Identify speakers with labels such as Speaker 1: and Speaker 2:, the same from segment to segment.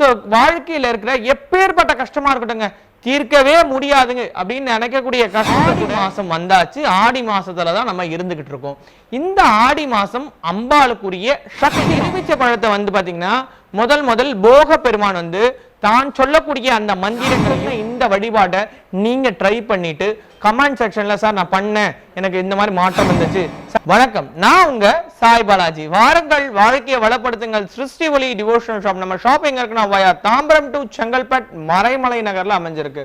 Speaker 1: So வாழ்க்கையில இருக்கிற எப்பேற்பட்ட கஷ்டமா இருக்கட்டுங்க தீர்க்கவே முடியாதுங்க அப்படின்னு நினைக்கக்கூடிய கஷ்டம் மாசம். வந்தாச்சு. ஆடி மாசத்துல தான் நம்ம இருந்துகிட்டு இருக்கோம். இந்த ஆடி மாசம் அம்பாளுக்குரிய சக்தி எலுமிச்சை பழத்தை வந்து பாத்தீங்கன்னா முதல் முதல் போக பெருமான் வந்து தான் சொல்லக்கூடிய அந்த மந்திரங்கள் இந்த வழிபாட்டை நீங்க ட்ரை பண்ணிட்டு கமெண்ட் செக்ஷன்ல சார் நான் பண்ணேன். எனக்கு இந்த மாதிரி மாற்றம் வந்துச்சு. வணக்கம். நான் உங்க சாய் பாலாஜி. வாரங்கள் வாழ்க்கையை வளப்படுத்துங்கள். சிருஷ்டி ஒளி டிவோஷனல் ஷாப் நம்ம ஷாப் எங்க இருக்குன்னா வயா தாம்பரம் டு செங்கல்பட் மறைமலை நகர்ல அமைஞ்சிருக்கு.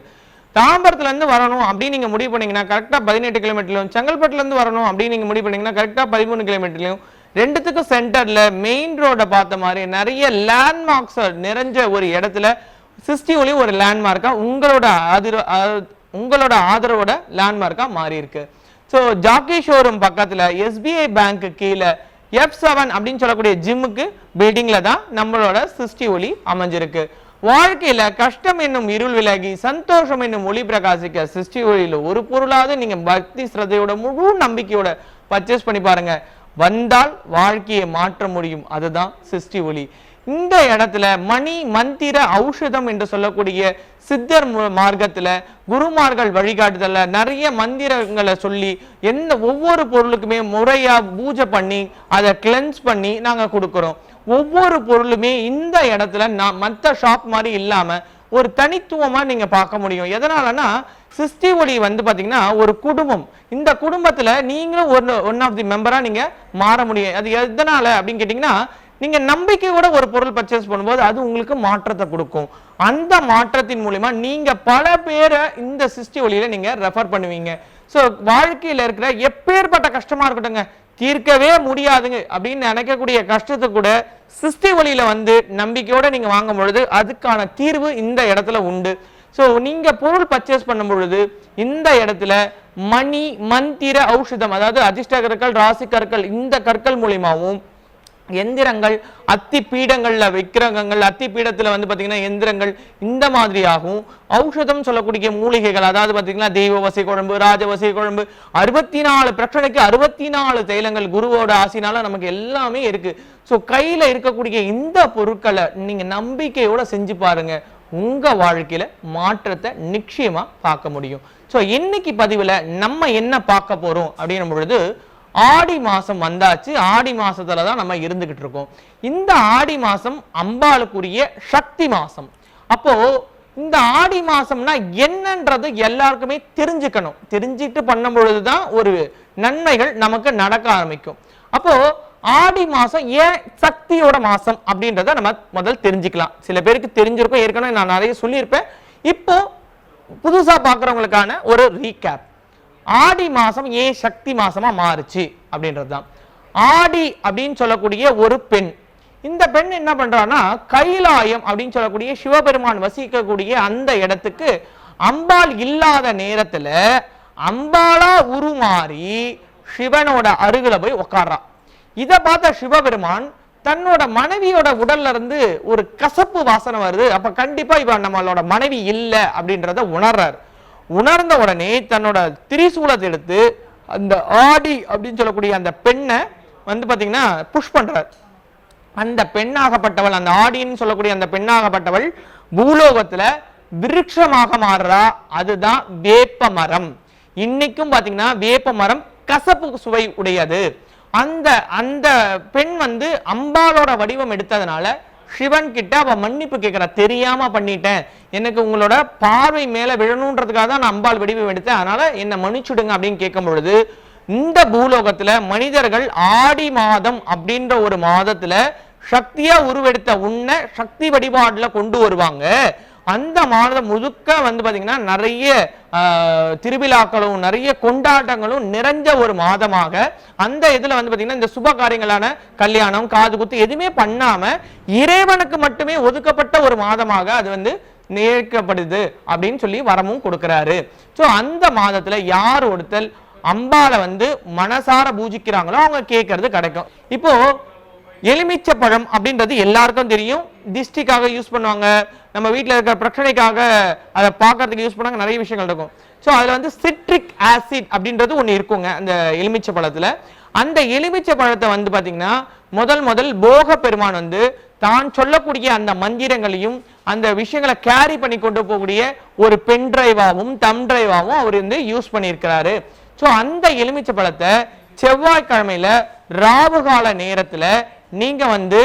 Speaker 1: தாம்பரத்துல இருந்து வரணும் அப்படின்னு நீங்க முடிவு பண்ணீங்கன்னா கரெக்டா பதினெட்டு கிலோமீட்டர்லையும் செங்கல்பட்டுல இருந்து வரணும் அப்படின்னு நீங்க முடிவு பண்ணீங்கன்னா கரெக்டா பதிமூணு கிலோமீட்டர்லையும் ரெண்டுத்துக்கும் சென்டர்ல மெயின் ரோட பார்த்த மாதிரி நிறைய லேண்ட்மார்க்ஸ் நிறைஞ்ச ஒரு இடத்துல சிஸ்டி ஒளி ஒரு லேண்ட்மார்க்கா உங்களோட அதிர் உங்களோட ஆதரவோட லேண்ட்மார்க்காக மாறி இருக்கு. ஸோ ஜாக்கி ஷோரூம் பக்கத்தில் எஸ்பிஐ பேங்க் கீழே எஃப் செவன் அப்படின்னு சொல்லக்கூடிய ஜிம்முக்கு பில்டிங்கில் தான் நம்மளோட சிருஷ்டி ஒளி அமைஞ்சிருக்கு. வாழ்க்கையில கஷ்டம் என்னும் இருள் விலகி சந்தோஷம் என்னும் ஒளி பிரகாசிக்க சிருஷ்டி ஒளியில ஒரு பொருளாவது நீங்க பக்தி ஸ்ரத்தையோட முழு நம்பிக்கையோட பர்ச்சேஸ் பண்ணி பாருங்க. வந்தால் வாழ்க்கையை மாற்ற முடியும். அதுதான் சிருஷ்டி ஒளி. இந்த இடத்துல மணி மந்திர ஔஷதம் என்று சொல்லக்கூடிய சித்தர் மார்க்கத்தில் குருமார்கள் வழிகாட்டுதலில் நிறைய மந்திரங்களை சொல்லி எந்த ஒவ்வொரு பொருளுக்குமே முறையாக பூஜை பண்ணி அதை கிளென்ஸ் பண்ணி நாங்கள் கொடுக்குறோம். ஒவ்வொரு பொருளுமே இந்த இடத்துல நான் மற்ற ஷாப் மாதிரி இல்லாமல் ஒரு தனித்துவமாக நீங்கள் பார்க்க முடியும். எதனாலனா சிஸ்டி ஒளி வந்து பார்த்தீங்கன்னா ஒரு குடும்பம். இந்த குடும்பத்தில் நீங்களும் ஒன் ஒன் ஆஃப் தி மெம்பராக நீங்கள் மாற முடியும். அது எதனால் அப்படின்னு கேட்டிங்கன்னா நீங்க நம்பிக்கையோட ஒரு பொருள் பர்ச்சேஸ் பண்ணும்போது அது உங்களுக்கு மாற்றத்தை கொடுக்கும். அந்த மாற்றத்தின் மூலிமா நீங்க பல பேரை இந்த சிஸ்டி ஒளியில நீங்க ரெஃபர் பண்ணுவீங்க. ஸோ வாழ்க்கையில இருக்கிற எப்பேற்பட்ட கஷ்டமா இருக்கட்டுங்க தீர்க்கவே முடியாதுங்க அப்படின்னு நினைக்கக்கூடிய கஷ்டத்தை கூட சிஸ்டி ஒளியில வந்து நம்பிக்கையோட நீங்க வாங்கும் பொழுது அதுக்கான தீர்வு இந்த இடத்துல உண்டு. ஸோ நீங்க பொருள் பர்ச்சேஸ் பண்ணும் பொழுது இந்த இடத்துல மணி மந்திர ஔஷதம் அதாவது அதிர்ஷ்ட கற்கள் ராசி கற்கள் இந்த கற்கள் மூலியமாகவும் எந்திரங்கள் அத்தி பீடங்களில் விக்கிரகங்கள் அத்தி பீடத்தில் வந்து பார்த்தீங்கன்னா எந்திரங்கள் இந்த மாதிரியாகவும் ஔஷதம் சொல்லக்கூடிய மூலிகைகள் அதாவது பார்த்தீங்கன்னா தெய்வ வசை குழம்பு ராஜவசை குழம்பு அறுபத்தி நாலு பிரச்சனைக்கு அறுபத்தி நாலு தைலங்கள் குருவோட ஆசினால நமக்கு எல்லாமே இருக்கு. ஸோ கையில் இருக்கக்கூடிய இந்த பொருட்களை நீங்கள் நம்பிக்கையோட செஞ்சு பாருங்க. உங்க வாழ்க்கையில மாற்றத்தை நிச்சயமா பார்க்க முடியும். ஸோ இன்னைக்கு பதிவில் நம்ம என்ன பார்க்க போறோம் அப்படின்னும் பொழுது ஆடி மாதம் வந்தாச்சு. ஆடி மாதத்தில் தான் நம்ம இருந்துக்கிட்டு இருக்கோம். இந்த ஆடி மாதம் அம்பாளுக்குரிய சக்தி மாதம் அப்போது இந்த ஆடி மாசம்னா என்னன்றது எல்லாருக்குமே தெரிஞ்சுக்கணும். தெரிஞ்சுட்டு பண்ணும் பொழுதுதான் ஒரு நன்மைகள் நமக்கு நடக்க ஆரம்பிக்கும். அப்போ ஆடி மாசம் ஏன் சக்தியோட மாசம் அப்படின்றத நம்ம முதல் தெரிஞ்சுக்கலாம். சில பேருக்கு தெரிஞ்சிருக்கும். ஏற்கனவே நான் நிறைய சொல்லியிருப்பேன். இப்போ புதுசா பார்க்குறவங்களுக்கான ஒரு ரீகேப் ஆடி மாதம் ஏன் சக்தி மாதமாக மாறுச்சு அப்படின்றது தான் ஆடி அப்படின்னு சொல்லக்கூடிய ஒரு பெண். இந்த பெண் என்ன பண்ணுறான்னா கைலாயம் அப்படின்னு சொல்லக்கூடிய சிவபெருமான் வசிக்கக்கூடிய அந்த இடத்துக்கு அம்பாள் இல்லாத நேரத்தில் அம்பாலா உருமாறி சிவனோட அருகில் போய் உக்காடுறான் இதை பார்த்த சிவபெருமான் தன்னோட மனைவியோட உடல்ல இருந்து ஒரு கசப்பு வாசனை வருது. அப்ப கண்டிப்பா இவன் நம்மளோட மனைவி இல்லை அப்படின்றத உணர்றாரு. உணர்ந்த உடனே தன்னோட திரிசூலத்தை எடுத்து அந்த ஆடி அப்படின்னு சொல்லக்கூடிய அந்த பெண்ணை வந்து பார்த்தீங்கன்னா புஷ் பண்ணுறார் அந்த பெண்ணாகப்பட்டவள் அந்த ஆடின்னு சொல்லக்கூடிய அந்த பெண்ணாகப்பட்டவள் பூலோகத்தில் விருட்சமாக மாறுறா. அதுதான் வேப்ப மரம் இன்னைக்கும் பார்த்தீங்கன்னா வேப்ப மரம் கசப்பு சுவை உடையது. அந்த அந்த பெண் வந்து அம்பாலோட வடிவம் எடுத்ததுனால சிவன் கிட்ட அவ மன்னிப்பு கேட்கிறா தெரியாம பண்ணிட்டேன். எனக்கு உங்களோட பார்வை மேல விழணுன்றதுக்காக தான் நான் அம்பாள் வடிவம் எடுத்தேன். அதனால என்னை மன்னிச்சுடுங்க அப்படின்னு கேட்கும் பொழுது இந்த பூலோகத்துல மனிதர்கள் ஆடி மாதம் அப்படின்ற ஒரு மாதத்துல சக்தியா உருவெடுத்த உன்னை சக்தி வழிபாடுல கொண்டு வருவாங்க. அந்த மாதம் முழுக்க வந்து பாத்தீங்கன்னா நிறைய திருவிழாக்களும் நிறைய கொண்டாட்டங்களும் நிறைஞ்ச ஒரு மாதமாக அந்த இதில் வந்து பார்த்தீங்கன்னா இந்த சுப காரியங்களான கல்யாணம் காது குத்து எதுவுமே பண்ணாம இறைவனுக்கு மட்டுமே ஒதுக்கப்பட்ட ஒரு மாதமாக அது வந்து நேர்க்கப்படுது அப்படின்னு சொல்லி வரமும் கொடுக்கிறாரு. ஸோ அந்த மாதத்துல யார் ஒருத்தல் அம்பாளை வந்து மனசார பூஜிக்கிறாங்களோ அவங்க கேட்கறது கிடைக்கும். இப்போ எலுமிச்சை பழம் அப்படின்றது எல்லாருக்கும் தெரியும். திஷ்டிக்காக யூஸ் பண்ணுவாங்க. நம்ம வீட்டில் இருக்கிற பிரச்சனைக்காக அதை பார்க்கறதுக்கு யூஸ் பண்ணாங்க நிறைய விஷயங்கள் இருக்கும். ஸோ அதில் வந்து சிட்ரிக் ஆசிட் அப்படின்றது ஒன்று இருக்குங்க அந்த எலுமிச்சை பழத்தில் அந்த எலுமிச்சை பழத்தை வந்து பார்த்தீங்கன்னா முதல் முதல் போக பெருமான் வந்து தான் சொல்லக்கூடிய அந்த மந்திரங்களையும் அந்த விஷயங்களை கேரி பண்ணி கொண்டு போகக்கூடிய ஒரு பென் டிரைவாகவும் தம் டிரைவாகவும் அவர் வந்து யூஸ் பண்ணியிருக்கிறாரு. ஸோ அந்த எலுமிச்சை பழத்தை செவ்வாய்க்கிழமையில ராவு கால நீங்கள் வந்து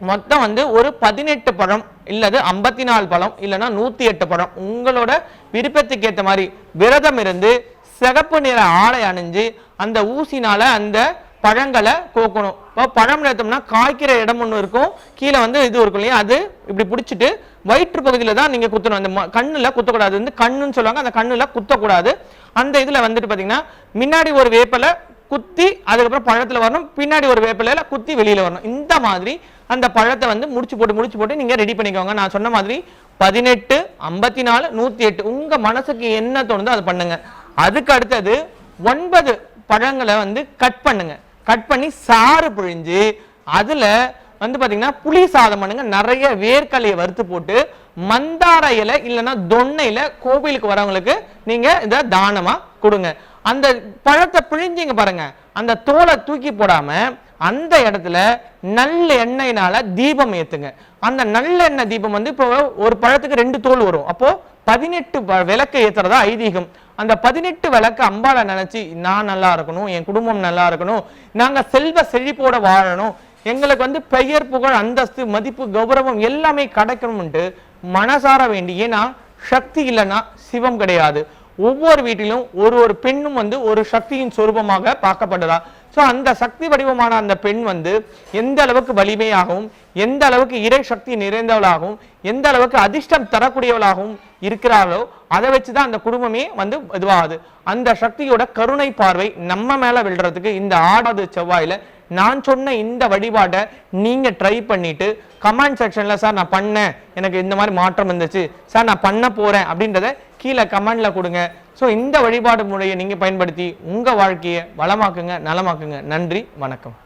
Speaker 1: மொத்தம் வந்து ஒரு பதினெட்டு பழம் இல்லது ஐம்பத்தி நாலு பழம் இல்லைன்னா நூற்றி எட்டு பழம் உங்களோட விருப்பத்துக்கு ஏற்ற மாதிரி விரதம் இருந்து சிகப்பு நிற ஆடை அணிஞ்சு அந்த ஊசினால் அந்த பழங்களை கோக்கணும். இப்போ பழம் எடுத்தோம்னா காய்க்கிற இடம் ஒன்று இருக்கும். கீழே வந்து இது இருக்கும் இல்லையா? அது இப்படி பிடிச்சிட்டு வயிற்று பகுதியில் தான் நீங்கள் குத்தணும். அந்த ம- குத்தக்கூடாது. வந்து கண்ணுன்னு சொல்லுவாங்க. அந்த கண்ணில் குத்தக்கூடாது. அந்த இதில் வந்துட்டு பார்த்தீங்கன்னா முன்னாடி ஒரு வேப்பலை குத்தி அதுக்கப்புறம் பழத்தில் வரணும். பின்னாடி ஒரு வேப்பிலையில் குத்தி வெளியில் வரணும். இந்த மாதிரி அந்த பழத்தை வந்து முடிச்சு போட்டு முடிச்சு போட்டு நீங்கள் ரெடி பண்ணிக்கோங்க. நான் சொன்ன மாதிரி பதினெட்டு ஐம்பத்தி நாலு நூற்றி எட்டு உங்கள் மனசுக்கு என்ன தோணுதோ அதை பண்ணுங்க. அதுக்கு அடுத்தது ஒன்பது பழங்களை வந்து கட் பண்ணுங்க. கட் பண்ணி சாறு பிழிஞ்சு அதில் வந்து பார்த்தீங்கன்னா புளி சாதம் பண்ணுங்க. நிறைய வேர்க்கலையை வறுத்து போட்டு மந்தார இலை இல்லைன்னா தொன்னையில் கோவிலுக்கு வரவங்களுக்கு நீங்கள் இதை தானமாக கொடுங்க. அந்த பழத்தை பிழிஞ்சிங்க பாருங்க. அந்த தோலை தூக்கி போடாம அந்த இடத்துல நல்ல எண்ணெயினால தீபம் ஏத்துங்க. அந்த நல்லெண்ணெய் தீபம் வந்து இப்போ ஒரு பழத்துக்கு ரெண்டு தோல் வரும். அப்போ பதினெட்டு விளக்கு ஏத்துறதா ஐதீகம். அந்த பதினெட்டு விளக்கு அம்பாளை நினைச்சு நான் நல்லா இருக்கணும் என் குடும்பம் நல்லா இருக்கணும் நாங்க செல்வ செழிப்போட வாழணும் எங்களுக்கு வந்து பெயர் புகழ் அந்தஸ்து மதிப்பு கௌரவம் எல்லாமே கிடைக்கணும்ட்டு மனசார வேண்டி ஏன்னா சக்தி இல்லைன்னா சிவம் கிடையாது. ஒவ்வொரு வீட்டிலும் ஒரு ஒரு பெண்ணும் வந்து ஒரு சக்தியின் சொரூபமாக பார்க்கப்படுறா ஸோ அந்த சக்தி வடிவமான அந்த பெண் வந்து எந்த அளவுக்கு வலிமையாகவும் எந்த அளவுக்கு இறை சக்தி நிறைந்தவளாகவும் எந்த அளவுக்கு அதிர்ஷ்டம் தரக்கூடியவளாகவும் இருக்கிறாளோ அதை வச்சு தான் அந்த குடும்பமே வந்து இதுவாகுது. அந்த சக்தியோட கருணை பார்வை நம்ம மேலே விழுறதுக்கு இந்த ஆடாவது செவ்வாயில நான் சொன்ன இந்த வழிபாட்டை நீங்கள் ட்ரை பண்ணிவிட்டு கமெண்ட் செக்ஷனில் சார் நான் பண்ணேன். எனக்கு இந்த மாதிரி மாற்றம் வந்துச்சு. சார் நான் பண்ண போகிறேன் அப்படின்றத கீழே கமெண்டில் கொடுங்க. ஸோ இந்த வழிபாடு முறையை நீங்கள் பயன்படுத்தி உங்கள் வாழ்க்கையை வளமாக்குங்க நலமாக்குங்க. நன்றி வணக்கம்.